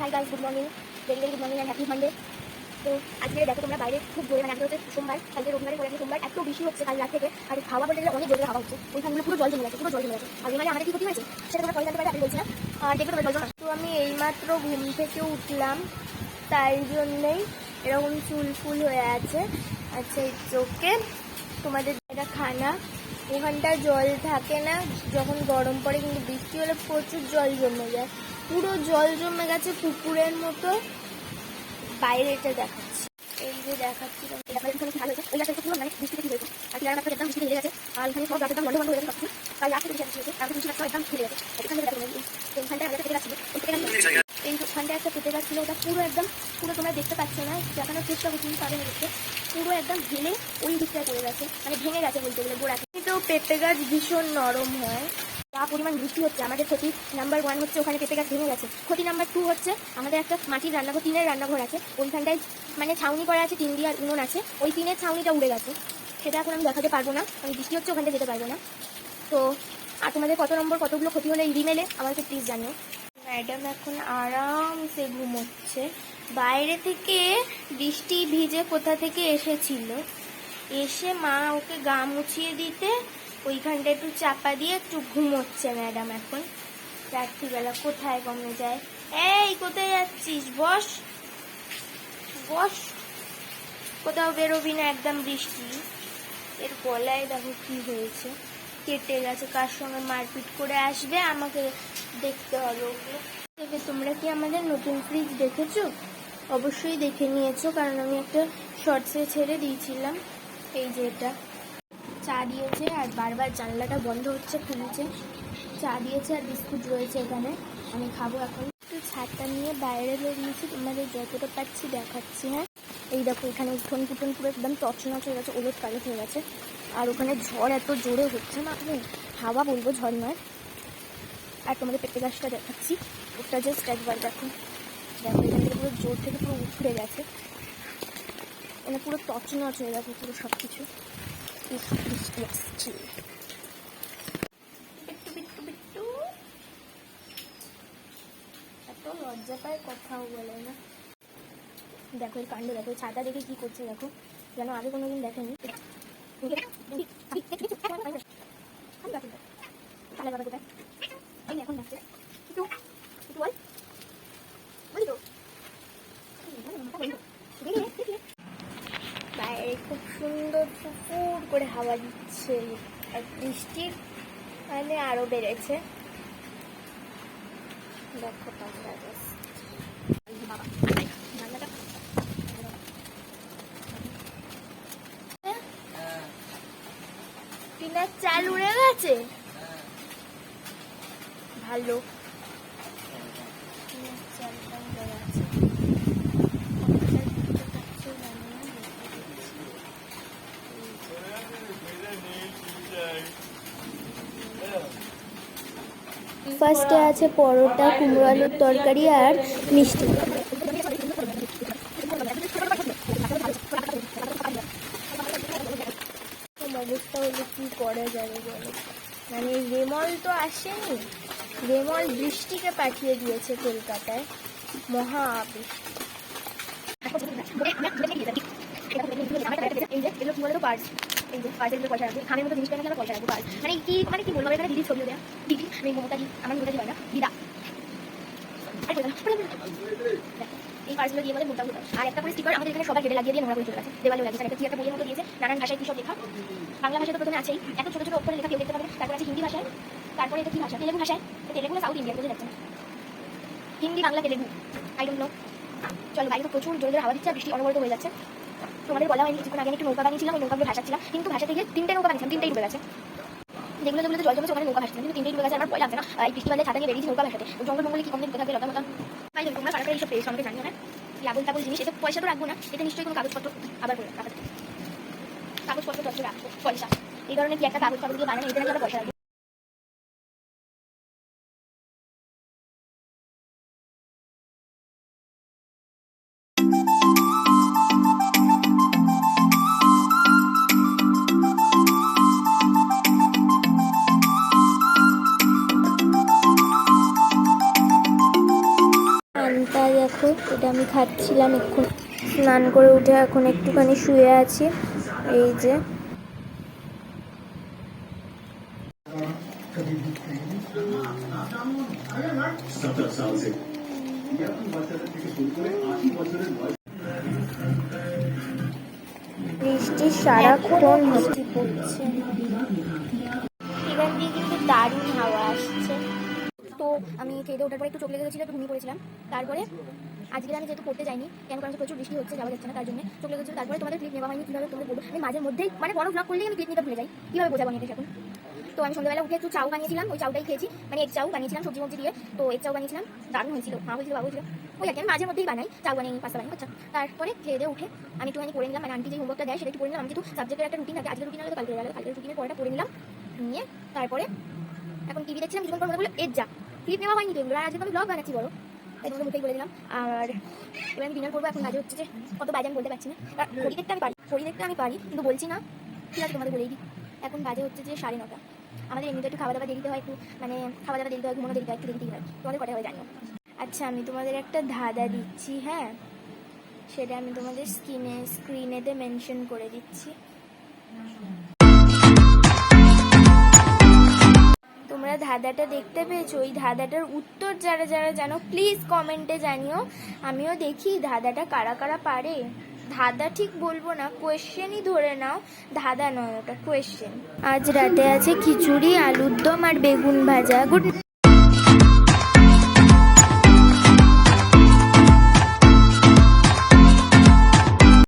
Hi guys good morning very very good morning and happy Monday তো আজকে দেখো তোমরা বাইরে খুব জোরে মানে হচ্ছে সোমবার, কালকে রবিবারে পরে সোমবার, এত বেশি হচ্ছে কাল রাত থেকে, আর হাওয়া বলতে গেলে অনেক জোরে হাওয়া হচ্ছে। ওইখানগুলো পুরো জল জমে গেছে, পুরো জল জমে গেছে। আর মানে আমাদের কি ক্ষতি হয়েছে? সেটা তোমরা পরে জানতে আমি বলছি না আর দেখবে তোমরা জল তো আমি এইমাত্র ঘুম থেকে উঠলাম, তাই জন্যেই এরকম চুল ফুল হয়ে আছে। আচ্ছা চোখে তোমাদের এটা খানা। ওখানটা জল থাকে না, যখন গরম পড়ে কিন্তু বৃষ্টি হলে প্রচুর জল জমে যায়। পুরো জল জমে গেছে পুকুরের মতো। বাইরেটা দেখাচ্ছি। এই যে দেখাচ্ছি। আর একদম একদম দেখো তো ওখানটা একটা কেটে যাচ্ছিল ওই কেটে গেছে এই ওখানটা একটা কেটে যাচ্ছিল ওটা পুরো একদম পুরো তোমরা দেখতে পাচ্ছ না চেষ্টা করছি পাবে না পুরো একদম ভেঙে ওই দিকটা পড়ে গেছে। মানে ভেঙে গেছে বলতে গেলে গোড়া কিন্তু পেঁপে গাছ ভীষণ নরম হয়। যা পরিমাণ বৃষ্টি হচ্ছে আমাদের ক্ষতি নাম্বার ওয়ান হচ্ছে ওখানে পেঁপে গাছ ভেঙে গেছে। ক্ষতি নাম্বার টু হচ্ছে আমাদের একটা মাটির রান্নাঘর টিনের রান্নাঘর আছে। ওইখানটায় মানে ছাউনি করা আছে টিন দিয়ে আর উনুন আছে। ওই টিনের ছাউনিটা উড়ে গেছে। সেটা এখন আমি দেখাতে পারব না। আমি বৃষ্টি হচ্ছে ওখানটা যেতে পারব না। তো আর তোমাদের কত নম্বর কতগুলো ক্ষতি হলে ইমেলে আমাকে প্লিজ জানিও। ম্যাডাম এখন আরামসে ঘুমোচ্ছে। বাইরে থেকে বৃষ্টি ভিজে কোথা থেকে এসেছিল? এসে মা ওকে গা মুছিয়ে দিতে, ওইখানটা একটু চাপা দিয়ে একটু ঘুমোচ্ছে ম্যাডাম এখন। রাত্রিবেলা কোথায় কমে যায়? এই, কোথায় যাচ্ছিস? বস। বস। কোথাও বেরোবি না, একদম বৃষ্টি। এর গলায় দেখো কি হয়েছে। কেটে গেছে, কার সঙ্গে মারপিট করে আসবে আমাকে দেখতে হবে ওকে। তোমরা কি আমাদের নতুন ফ্রিজ দেখেছ? অবশ্যই দেখে নিয়েছো, কারণ আমি একটা শর্টসে ছেড়ে দিয়েছিলাম। এই যে এটা। চা দিয়েছে আর বারবার জানলাটা বন্ধ হচ্ছে, খুলছে। চা দিয়েছে আর বিস্কুট রয়েছে এখানে। আমি খাব এখন। একটু ছাতা নিয়ে বাইরে বেরিয়েছি তোমাদের যতটা পাচ্ছি দেখাচ্ছি হ্যাঁ? এই দেখো, এখানে উঠোন ফুটন পুরো একদম টচনচ হয়ে গেছে, ওলট পালট হয়ে গেছে। আর ওখানে ঝড় এত জোরে হচ্ছে না আমি হাওয়া বলব ঝড় নয়। আর তোমাদের পেঁপে গাছটা দেখাচ্ছি। ওটা জাস্ট একবার দেখো। দেখো পুরো জোর থেকে পুরো উঠে গেছে। মানে পুরো টচনচ হয়ে গেছে পুরো সব কিছু বৃষ্টি। এত লজ্জা পায় কথাও বলে না। দেখো এই কাণ্ড, দেখো ছাতা দেখে কি করছে দেখো। যেন আগে কোনোদিন দেখেনি। এখন ডাকছে একটু একটু বল বলি তো বাইরে খুব সুন্দর ফুপুর করে হাওয়া দিচ্ছে, আর বৃষ্টির মানে আরও বেড়েছে। দেখো তোমরা। বাবা চাল উড়ে গেছে? ভালো। টিনার চালটা উড়ে গেছে কতটা দিতে পারছে জানি না, দেখে দিচ্ছি। ফার্স্টে আছে পরোটা কুমড়ো আলুর তরকারি আর মিষ্টি। অবস্থা হলে কি করা যাবে বলো? মানে রেমল তো আসেনি। রেমল বৃষ্টিকে পাঠিয়ে দিয়েছে কলকাতায়। মহা বৃষ্টি। এগুলো কি বলতো? পার্স এই যে পার্সের পয়সা রাখব পয়সা রাখব মানে কি মানে কি বলব দিদির ছবিও দেয়া। দিদি, আমি মমতাজি আমার মমতাজি হয় দিদা। এই পার্সগুলো দিয়ে আমাদের মোটা আর একটা করে স্টিকার আমাদের এখানে সবার গেটে লাগিয়ে দিয়ে নোংরা করে চলে গেছে। দেওয়ালে লাগিয়েছে একটা একটা বইয়ের মতো দিয়েছে? নানান ভাষায় কি সব লেখা? বাংলা ভাষায় তো প্রথমে আছেই। এত ছোট ছোট অক্ষরে লেখা কেউ দেখতে পাবে। তারপর আছে হিন্দি ভাষায়। তারপরে এটা কি ভাষা? তেলেগু ভাষায়? Telugu south Indian? বোঝা যাচ্ছে না। Hindi, Bangla, Telugu. I don't know চলো, বাইরে তো প্রচুর জোরে জোরে হাওয়া দিচ্ছে বৃষ্টি অনবরত হয়ে যাচ্ছে। তোমাদের বলা হয়নি কিছুক্ষণ আগে একটু নৌকা বানিয়েছিলাম, ওই নৌকাগুলো ভাসাচ্ছিলাম। কিন্তু ভাসাতে গিয়ে তিনটে নৌকা বানিয়েছিলাম, তিনটেই ডুবে গেছে। যেগুলো যেগুলো জল জমেছে, ওখানে নৌকা ভাসছে। কিন্তু তিনটেই ডুবে গেছে, আমার ভয় লাগছে না। এই বৃষ্টি বাদে ছাতা নিয়ে বেরিয়েছি নৌকা ভাসাতে। জঙ্গল মঙ্গলে কি কমপ্লেন থাকবে লতা মতা তাই জন্য তোমরা কারা এইসব পেয়েছ, আমাকে জানিও না। এই আগুন তাগুন জিনিস এতে পয়সা তো রাখব না। এটা নিশ্চয়ই কোনো কাগজপত্র আবার করে রাখা কাগজপত্র টত্র রাখব। পয়সা। এই ধরনের কি একটা কাগজ কাগজ দিয়ে বানানো আমরা পয়সা এটা আমি খাচ্ছিলাম এখন স্নান করে উঠে এখন একটুখানি শুয়ে আছি। এই যে। বৃষ্টি সারাক্ষণ বৃষ্টি পড়ছে এখান দিয়ে কিন্তু দারুণ হাওয়া আসছে। তো আমি খেয়ে ওঠার পরে একটু চোখ লেগে গেছিল একটু ঘুমিয়ে পড়েছিলাম। তারপরে আজকে আমি যেহেতু পড়তে যাইনি, কেন কারণ প্রচুর বৃষ্টি হচ্ছে, যাওয়া যাচ্ছে না তার জন্য। চোখ লেগেছিল তারপরে তোমাদের ক্লিপ নেওয়া হয়নি, কীভাবে তোমাদের বলব? আমি মাঝে মধ্যেই মানে বড় ব্লগ করলেই আমি ক্লিপ নিতে ভুলে যাই, কীভাবে বোঝাবো নিতে এখন? তো আমি সন্ধ্যাবেলা উঠে একটু চাউ বানিয়েছিলাম, ওই চাউটাই খেয়েছি মানে এক চাউ বানিয়েছিলাম, সবজি মবজি দিয়ে, তো এক চাউ বানিয়েছিলাম, দারুণ হয়েছিল, মা হয়েছিল বাবু হয়েছিল ওই আর কি, আমি মাঝে মধ্যেই বানাই চাউ বানিয়ে পাস্তা বানাই আচ্ছা। তারপরে খেয়ে দিয়ে উঠে, আমি একটুখানি করে নিলাম মানে আন্টি যে হোমওয়ার্কটা দেয়, সেটা একটু পড়ে নিলাম, আমি যেহেতু সাবজেক্টের একটা রুটিন থাকে আজকের রুটিন হলে কালকে গেল কালকের রুটিনের পড়াটা পড়ে নিলাম, নিয়ে তারপরে এখন টিভি দেখছিলাম, কিছুক্ষণ পর মনে বলল এর যা ক্লিপ নেওয়া হয়নি তো আজকে আমি ব্লগ বানাচ্ছি বড় তাই মুখেই বলে দিলাম। আর এবার আমি ডিনার করব এখন, বাজে হচ্ছে যে কত বাজে আমি বলতে পারছি না। ঘড়ি দেখতে আমি পারি ঘড়ি দেখতে আমি পারি, কিন্তু বলছি না। ঠিক আছে তোমাদের বলেই দিই। এখন বাজে হচ্ছে যে সাড়ে নটা। আমাদের এমনিতে একটু খাওয়া দাওয়া দেরিতে হয়, একটু মানে খাওয়া দাওয়া দেরিতে হয়, ঘুমানো দেরিতে হয়, একটু দেরিতেই হয়। তোমাদের কটা হয় জানিও? আচ্ছা আমি তোমাদের একটা ধাঁধা দিচ্ছি হ্যাঁ? সেটা আমি তোমাদের স্ক্রিনে স্ক্রিনেতে মেনশন করে দিচ্ছি। ধাঁধাটা দেখতে পেয়েছ? ওই ধাঁধাটার উত্তর যারা যারা জানো প্লিজ কমেন্টে জানিও। আমিও দেখি ধাঁধাটা কারা কারা পারে। ধাঁধা ঠিক বলব না কোয়েশ্চেনই ধরে নাও। ধাঁধা নয়, ওটা কোয়েশ্চেন আজ রাতে আছে খিচুড়ি, আলুর দম আর বেগুন ভাজা। গুড